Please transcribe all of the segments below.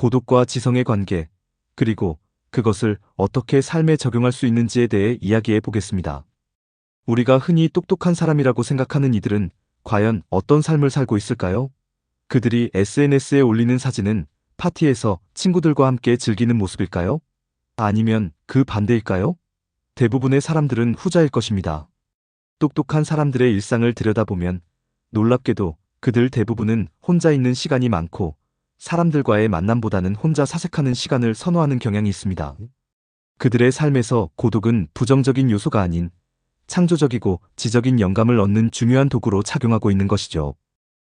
고독과 지성의 관계, 그리고 그것을 어떻게 삶에 적용할 수 있는지에 대해 이야기해 보겠습니다. 우리가 흔히 똑똑한 사람이라고 생각하는 이들은 과연 어떤 삶을 살고 있을까요? 그들이 SNS에 올리는 사진은 파티에서 친구들과 함께 즐기는 모습일까요? 아니면 그 반대일까요? 대부분의 사람들은 후자일 것입니다. 똑똑한 사람들의 일상을 들여다보면 놀랍게도 그들 대부분은 혼자 있는 시간이 많고 사람들과의 만남보다는 혼자 사색하는 시간을 선호하는 경향이 있습니다. 그들의 삶에서 고독은 부정적인 요소가 아닌 창조적이고 지적인 영감을 얻는 중요한 도구로 작용하고 있는 것이죠.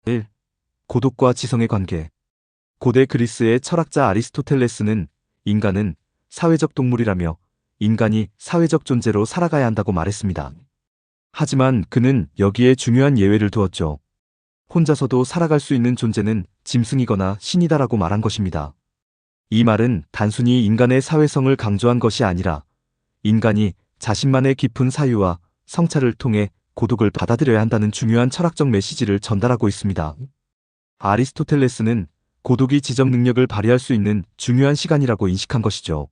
1. 고독과 지성의 관계. 고대 그리스의 철학자 아리스토텔레스는 인간은 사회적 동물이라며 인간이 사회적 존재로 살아가야 한다고 말했습니다. 하지만 그는 여기에 중요한 예외를 두었죠. 혼자서도 살아갈 수 있는 존재는 짐승이거나 신이다라고 말한 것입니다. 이 말은 단순히 인간의 사회성을 강조한 것이 아니라 인간이 자신만의 깊은 사유와 성찰을 통해 고독을 받아들여야 한다는 중요한 철학적 메시지를 전달하고 있습니다. 아리스토텔레스는 고독이 지적 능력을 발휘할 수 있는 중요한 시간이라고 인식한 것이죠.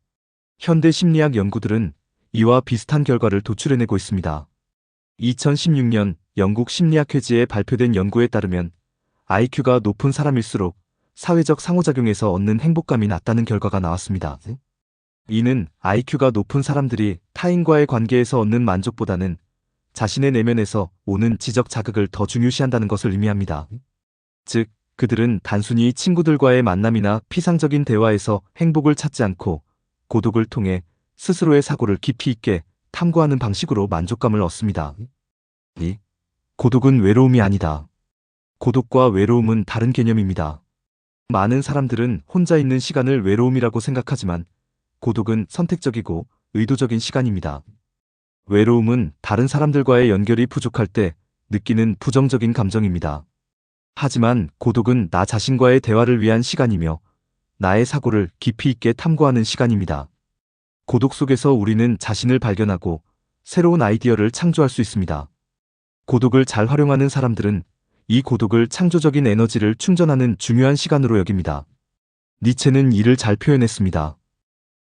현대 심리학 연구들은 이와 비슷한 결과를 도출해내고 있습니다. 2016년 영국 심리학 회지에 발표된 연구에 따르면 IQ가 높은 사람일수록 사회적 상호작용에서 얻는 행복감이 낮다는 결과가 나왔습니다. 이는 IQ가 높은 사람들이 타인과의 관계에서 얻는 만족보다는 자신의 내면에서 오는 지적 자극을 더 중요시한다는 것을 의미합니다. 즉, 그들은 단순히 친구들과의 만남이나 피상적인 대화에서 행복을 찾지 않고 고독을 통해 스스로의 사고를 깊이 있게 탐구하는 방식으로 만족감을 얻습니다. 2. 고독은 외로움이 아니다. 고독과 외로움은 다른 개념입니다. 많은 사람들은 혼자 있는 시간을 외로움이라고 생각하지만 고독은 선택적이고 의도적인 시간입니다. 외로움은 다른 사람들과의 연결이 부족할 때 느끼는 부정적인 감정입니다. 하지만 고독은 나 자신과의 대화를 위한 시간이며 나의 사고를 깊이 있게 탐구하는 시간입니다. 고독 속에서 우리는 자신을 발견하고 새로운 아이디어를 창조할 수 있습니다. 고독을 잘 활용하는 사람들은 이 고독을 창조적인 에너지를 충전하는 중요한 시간으로 여깁니다. 니체는 이를 잘 표현했습니다.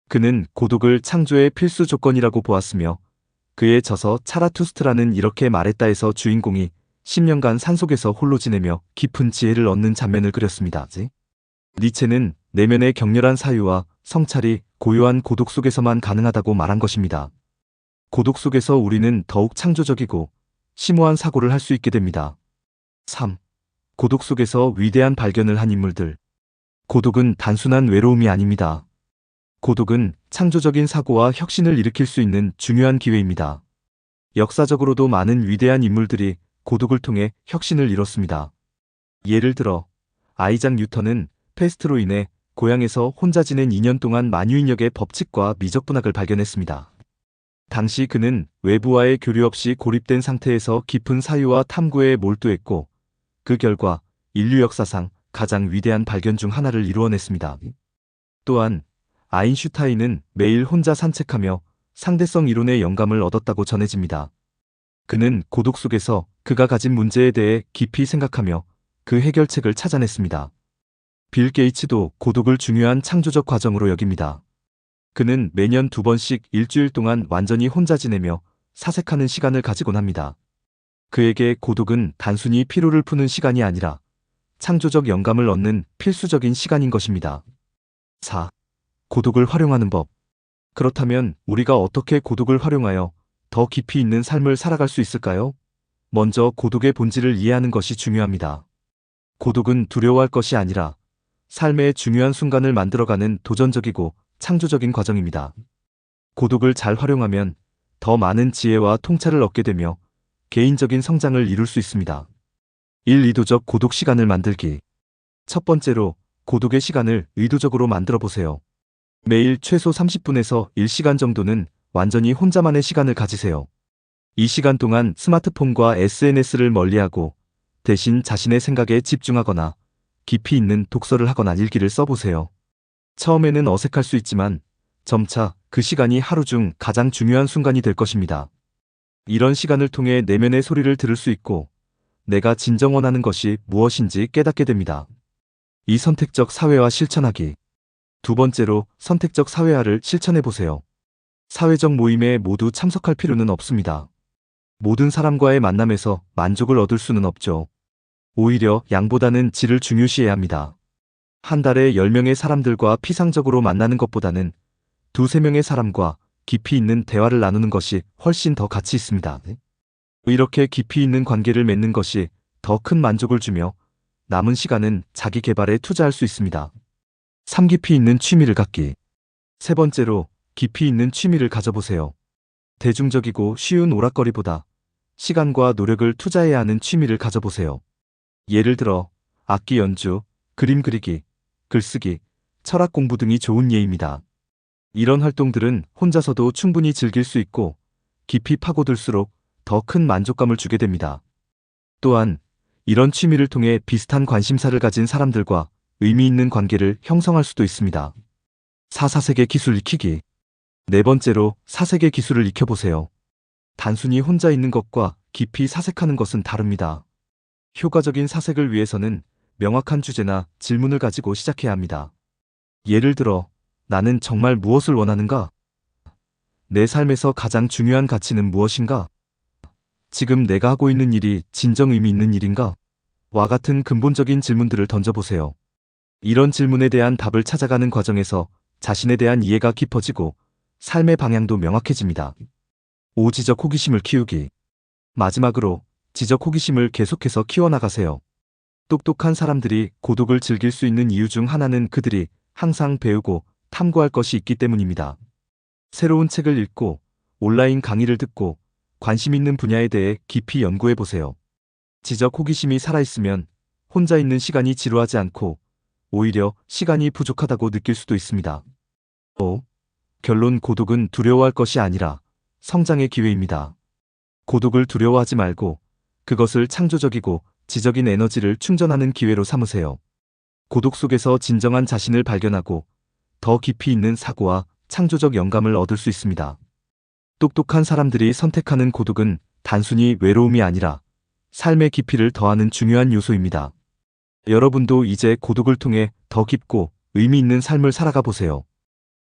그는 고독을 창조의 필수 조건이라고 보았으며 그의 저서 차라투스트라는 이렇게 말했다에서 주인공이 10년간 산속에서 홀로 지내며 깊은 지혜를 얻는 장면을 그렸습니다. 니체는 내면의 격렬한 사유와 성찰이 고요한 고독 속에서만 가능하다고 말한 것입니다. 고독 속에서 우리는 더욱 창조적이고 심오한 사고를 할 수 있게 됩니다. 3. 고독 속에서 위대한 발견을 한 인물들. 고독은 단순한 외로움이 아닙니다. 고독은 창조적인 사고와 혁신을 일으킬 수 있는 중요한 기회입니다. 역사적으로도 많은 위대한 인물들이 고독을 통해 혁신을 이뤘습니다. 예를 들어 아이작 뉴턴은 페스트로 인해 고향에서 혼자 지낸 2년 동안 만유인력의 법칙과 미적분학을 발견했습니다. 당시 그는 외부와의 교류 없이 고립된 상태에서 깊은 사유와 탐구에 몰두했고 그 결과 인류 역사상 가장 위대한 발견 중 하나를 이루어냈습니다. 또한 아인슈타인은 매일 혼자 산책하며 상대성 이론의 영감을 얻었다고 전해집니다. 그는 고독 속에서 그가 가진 문제에 대해 깊이 생각하며 그 해결책을 찾아냈습니다. 빌 게이츠도 고독을 중요한 창조적 과정으로 여깁니다. 그는 매년 두 번씩 일주일 동안 완전히 혼자 지내며 사색하는 시간을 가지곤 합니다. 그에게 고독은 단순히 피로를 푸는 시간이 아니라 창조적 영감을 얻는 필수적인 시간인 것입니다. 4. 고독을 활용하는 법. 그렇다면 우리가 어떻게 고독을 활용하여 더 깊이 있는 삶을 살아갈 수 있을까요? 먼저 고독의 본질을 이해하는 것이 중요합니다. 고독은 두려워할 것이 아니라 삶의 중요한 순간을 만들어가는 도전적이고 창조적인 과정입니다. 고독을 잘 활용하면 더 많은 지혜와 통찰을 얻게 되며 개인적인 성장을 이룰 수 있습니다. 1. 의도적 고독 시간을 만들기. 첫 번째로 고독의 시간을 의도적으로 만들어 보세요. 매일 최소 30분에서 1시간 정도는 완전히 혼자만의 시간을 가지세요. 이 시간 동안 스마트폰과 SNS를 멀리하고 대신 자신의 생각에 집중하거나 깊이 있는 독서를 하거나 일기를 써보세요. 처음에는 어색할 수 있지만 점차 그 시간이 하루 중 가장 중요한 순간이 될 것입니다. 이런 시간을 통해 내면의 소리를 들을 수 있고 내가 진정 원하는 것이 무엇인지 깨닫게 됩니다. 이 선택적 사회화 실천하기. 두 번째로 선택적 사회화를 실천해 보세요. 사회적 모임에 모두 참석할 필요는 없습니다. 모든 사람과의 만남에서 만족을 얻을 수는 없죠. 오히려 양보다는 질을 중요시해야 합니다. 한 달에 10명의 사람들과 피상적으로 만나는 것보다는 두세 명의 사람과 깊이 있는 대화를 나누는 것이 훨씬 더 가치 있습니다. 이렇게 깊이 있는 관계를 맺는 것이 더 큰 만족을 주며 남은 시간은 자기 개발에 투자할 수 있습니다. 3. 깊이 있는 취미를 갖기. 세 번째로 깊이 있는 취미를 가져보세요. 대중적이고 쉬운 오락거리보다 시간과 노력을 투자해야 하는 취미를 가져보세요. 예를 들어 악기 연주, 그림 그리기, 글쓰기, 철학 공부 등이 좋은 예입니다. 이런 활동들은 혼자서도 충분히 즐길 수 있고 깊이 파고들수록 더 큰 만족감을 주게 됩니다. 또한 이런 취미를 통해 비슷한 관심사를 가진 사람들과 의미 있는 관계를 형성할 수도 있습니다. 사사세계 기술 익히기. 네 번째로 사세계 기술을 익혀보세요. 단순히 혼자 있는 것과 깊이 사색하는 것은 다릅니다. 효과적인 사색을 위해서는 명확한 주제나 질문을 가지고 시작해야 합니다. 예를 들어, 나는 정말 무엇을 원하는가? 내 삶에서 가장 중요한 가치는 무엇인가? 지금 내가 하고 있는 일이 진정 의미 있는 일인가? 와 같은 근본적인 질문들을 던져보세요. 이런 질문에 대한 답을 찾아가는 과정에서 자신에 대한 이해가 깊어지고 삶의 방향도 명확해집니다. 5. 지적 호기심을 키우기. 마지막으로 지적 호기심을 계속해서 키워나가세요. 똑똑한 사람들이 고독을 즐길 수 있는 이유 중 하나는 그들이 항상 배우고 탐구할 것이 있기 때문입니다. 새로운 책을 읽고 온라인 강의를 듣고 관심 있는 분야에 대해 깊이 연구해 보세요. 지적 호기심이 살아있으면 혼자 있는 시간이 지루하지 않고 오히려 시간이 부족하다고 느낄 수도 있습니다. 5. 결론 고독은 두려워할 것이 아니라 성장의 기회입니다. 고독을 두려워하지 말고 그것을 창조적이고 지적인 에너지를 충전하는 기회로 삼으세요. 고독 속에서 진정한 자신을 발견하고 더 깊이 있는 사고와 창조적 영감을 얻을 수 있습니다. 똑똑한 사람들이 선택하는 고독은 단순히 외로움이 아니라 삶의 깊이를 더하는 중요한 요소입니다. 여러분도 이제 고독을 통해 더 깊고 의미 있는 삶을 살아가 보세요.